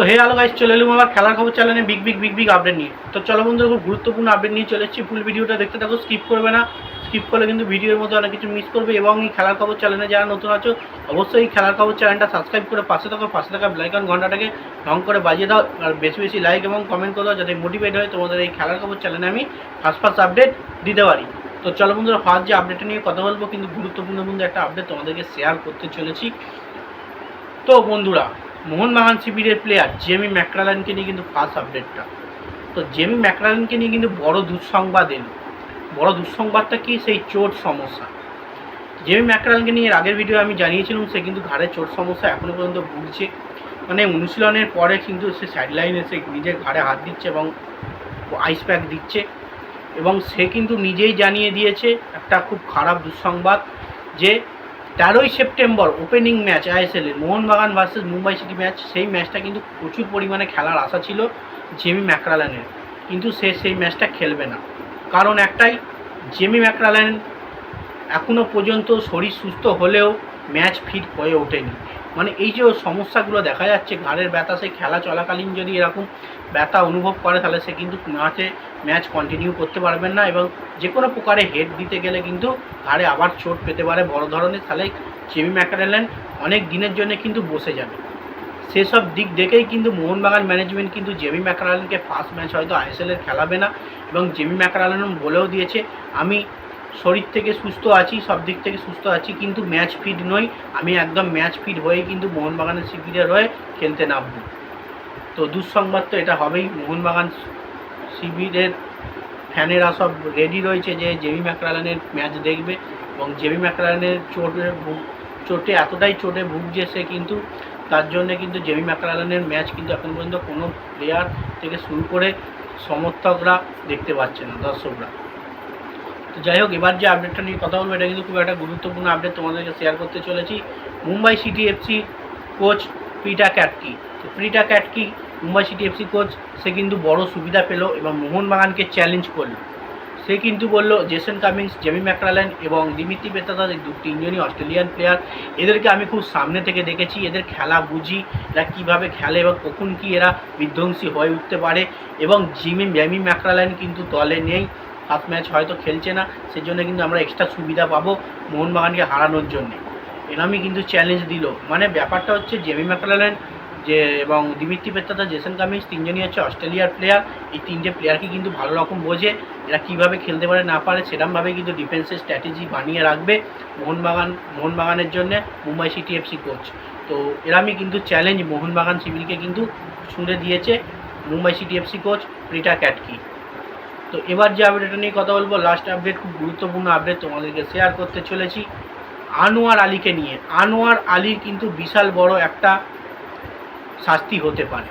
তো হে আলো গাইজ চলে এলুম আবার খেলার খবর চ্যানেলে big big big big update নিয়ে। তো চলো বন্ধুরা, খুব গুরুত্বপূর্ণ আপডেট নিয়ে চলে এসেছি। ফুল ভিডিওটা দেখতে থাকো স্কিপ করবে না। স্কিপ করলে কিন্তু ভিডিওর মধ্যে অনেক কিছু মিস করবে এবং এই খেলার খবর চ্যানেলে যারা নতুন আছো, অবশ্যই এই খেলার খবর চ্যানেলটা সাবস্ক্রাইব করে পাশে থাকো, পাশে থাকা ব্লাইকন ঘন্টাটাকে ঢং করে বাজিয়ে দাও আর বেশি বেশি লাইক এবং কমেন্ট করে দাও যাতে মোটিভেট হয় তোমাদের এই খেলার খবর চ্যানেলে আমি ফার্স্ট ফার্স্ট আপডেট দিতে পারি। তো চলো বন্ধুরা ফার্স্ট যে আপডেটটা নিয়ে কথা বলব, কিন্তু গুরুত্বপূর্ণ বন্ধু, একটা আপডেট তোমাদেরকে শেয়ার করতে চলেছি। তো বন্ধুরা মোহনবাগান শিবিরের প্লেয়ার জেমি ম্যাকরালানকে নিয়ে কিন্তু ফার্স্ট আপডেটটা তো জেমি ম্যাকরালানকে নিয়ে কিন্তু বড় দুঃসংবাদ এলো। বড় দুঃসংবাদটা কি? সেই চোট সমস্যা। জেমি ম্যাকরালানকে নিয়ে আগের ভিডিও আমি জানিয়েছিলাম, সে কিন্তু ঘাড়ে চোট সমস্যা এখনও পর্যন্ত ভুগছে। মানে অনুশীলনের পরে কিন্তু সে সাইডলাইনে এসে নিজের ঘাড়ে হাত দিচ্ছে এবং আইস প্যাক দিচ্ছে। এবং সে কিন্তু নিজেই জানিয়ে দিয়েছে, একটা খুব খারাপ দুঃসংবাদ যে তেরোই September opening match আইএসএলের Mohun Bagan versus Mumbai city match সেই ম্যাচটা কিন্তু প্রচুর পরিমাণে খেলার আশা ছিল জেমি ম্যাকরালানের কিন্তু সে সেই ম্যাচটা খেলবে না। কারণ একটাই জেমি ম্যাকরালান এখনও পর্যন্ত শরীর সুস্থ হলেও ম্যাচ ফিট হয়ে ওঠেনি। মানে এই যে সমস্যাগুলো দেখা যাচ্ছে, ঘাড়ের ব্যথা সে খেলা চলাকালীন যদি এরকম ব্যথা অনুভব করে, তাহলে সে কিন্তু ম্যাচে, ম্যাচ কন্টিনিউ করতে পারবেন না এবং যে কোনো প্রকারে হেড দিতে গেলে কিন্তু ঘাড়ে আবার চোট পেতে পারে বড় ধরনের। তাহলে জেমি ম্যাকারেলেন অনেক দিনের জন্য কিন্তু বসে যাবে। সেসব দিক দেখেই কিন্তু মোহনবাগান ম্যানেজমেন্ট কিন্তু জেমি ম্যাকারালেনকে ফার্স্ট ম্যাচ হয়তো আইএসএলের খেলাবে না এবং জেমি ম্যাকারালেন বলেও দিয়েছে, আমি শরীর থেকে সুস্থ আছি, সব দিক থেকে সুস্থ আছি, কিন্তু ম্যাচ ফিট নই। আমি একদম ম্যাচ ফিট হয়ে কিন্তু মোহনবাগানের শিবিরের হয়ে খেলতে নামবো। তো দুঃসংবাদ তো এটা হবেই। মোহনবাগান শিবিরের ফ্যানেরা সব রেডি রয়েছে যে জেমি ম্যাকরালানের ম্যাচ দেখবে এবং জেমি ম্যাকরালানের চোটে চোটে এতটাই চোটে ভুগছে সে কিন্তু, তার জন্য কিন্তু জেমি ম্যাকরালানের ম্যাচ কিন্তু এখন পর্যন্ত কোনো প্লেয়ার থেকে শুরু করে সমর্থকরা দেখতে পাচ্ছে না, দর্শকরা। তো যাই হোক, এবার যে আপডেটটা নিয়ে কথা বলব, এটা কিন্তু খুব একটা গুরুত্বপূর্ণ আপডেট তোমাদেরকে শেয়ার করতে চলেছি। মুম্বাই সিটি এফসি কোচ প্রিটা ক্যাটকি। তো প্রিটা Kratky, Mumbai City FC coach সে কিন্তু বড় সুবিধা পেল এবং মোহনবাগানকে চ্যালেঞ্জ করল। সে কিন্তু বলল, জেসন কামিংস, জেমি ম্যাকরালেন এবং দিমিত্রি পেতাদা দু তিনজনই অস্ট্রেলিয়ান প্লেয়ার এদেরকে আমি খুব সামনে থেকে দেখেছি, এদের খেলা বুঝি, এরা কীভাবে খেলে এবং কখন কি এরা বিধ্বংসী হয়ে উঠতে পারে এবং জিমি, জেমি ম্যাকরালেন কিন্তু দলে নেই। ফার্স্ট ম্যাচ হয়তো খেলছে না, সেজন্য কিন্তু আমরা এক্সট্রা সুবিধা পাবো মোহনবাগানকে হারানোর জন্যে। এরমই কিন্তু চ্যালেঞ্জ দিল। মানে ব্যাপারটা হচ্ছে, জেমি ম্যাকরালেন যে এবং দিমিত্রি পেত্তাতা, জেসন কামিংস তিনজনই হচ্ছে অস্ট্রেলিয়ার প্লেয়ার এই তিনটে প্লেয়ারকে কিন্তু ভালো রকম বোঝে, এরা কীভাবে খেলতে পারে না পারে সেরকমভাবে কিন্তু ডিফেন্সের স্ট্র্যাটেজি বানিয়ে রাখবে মোহনবাগান, মোহনবাগানের জন্য মুম্বাই সিটি এফসি কোচ তো এরামই কিন্তু চ্যালেঞ্জ মোহনবাগান শিবিরকে কিন্তু ছুঁড়ে দিয়েছে মুম্বাই সিটি এফসি কোচ প্রিটা ক্যাটকি। তো এবার যে আপডেটটা নিয়ে কথা বলব লাস্ট আপডেট খুব গুরুত্বপূর্ণ আপডেট তোমাদেরকে শেয়ার করতে চলেছি। আনোয়ার আলীকে নিয়ে। আনোয়ার আলীর কিন্তু বিশাল বড় একটা শাস্তি হতে পারে।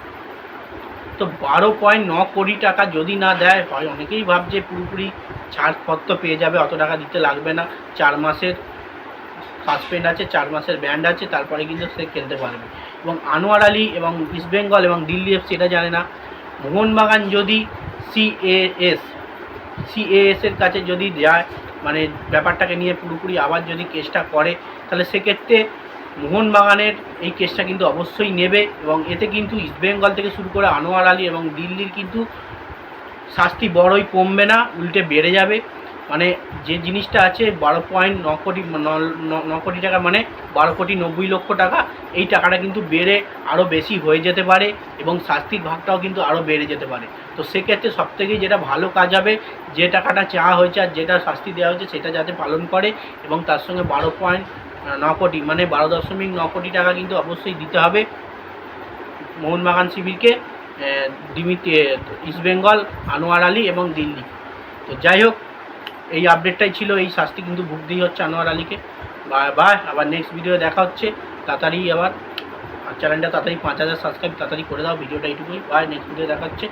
তো বারো পয়েন্ট ন কোটি টাকা যদি না দেয়, হয় অনেকেই ভাবছে পুরোপুরি ছাড়পত্র পেয়ে যাবে, অত টাকা দিতে লাগবে না। চার মাসের সাসপেন্ড আছে, চার মাসের ব্যান্ড আছে, তারপরে কিন্তু সে খেলতে পারবে। এবং আনোয়ার আলী এবং ইস্টবেঙ্গল এবং দিল্লি এফসি এটা জানে না। মোহনবাগান যদি সিএএস সিএএসের কাছে যদি যায় মানে ব্যাপারটাকে নিয়ে পুরোপুরি আবার যদি কেসটা করে, তাহলে সেক্ষেত্রে মোহনবাগানের এই কেসটা কিন্তু অবশ্যই নেবে এবং এতে কিন্তু ইস্টবেঙ্গল থেকে শুরু করে আনোয়ার আলী এবং দিল্লির কিন্তু শাস্তি বড়ই কমবে না, উল্টে বেড়ে যাবে। মানে যে জিনিসটা আছে বারো পয়েন্ট ন কোটি, ন- কোটি টাকা মানে বারো কোটি নব্বই লক্ষ টাকা, এই টাকাটা কিন্তু বেড়ে আরও বেশি হয়ে যেতে পারে এবং শাস্তির ভাগটাও কিন্তু আরও বেড়ে যেতে পারে। তো সেক্ষেত্রে সব সবথেকে যেটা ভালো কাজ হবে, যে টাকাটা চাওয়া হয়েছে আর যেটা শাস্তি দেওয়া হয়েছে সেটা যাতে পালন করে এবং তার সঙ্গে বারো পয়েন্ট ন কোটি মানে বারো দশমিক ন কোটি টাকা কিন্তু অবশ্যই দিতে হবে। মোহনবাগান শিবিরকে দিমিত্রি ইস্টবেঙ্গল আনোয়ার আলী এবং দিল্লি। তো যাই হোক এই আপডেটটাই ছিল, এই শাস্তি কিন্তু ভুগতেই হচ্ছে আনোয়ার আলীকে। বাই বাই আবার নেক্সট ভিডিও দেখা হচ্ছে, তাড়াতাড়ি আবার চ্যানেলটা তাড়াতাড়ি পাঁচ হাজার সাবস্ক্রাইব তাড়াতাড়ি করে দাও ভিডিওটা এইটুকুই। বাই নেক্সট ভিডিও দেখা হচ্ছে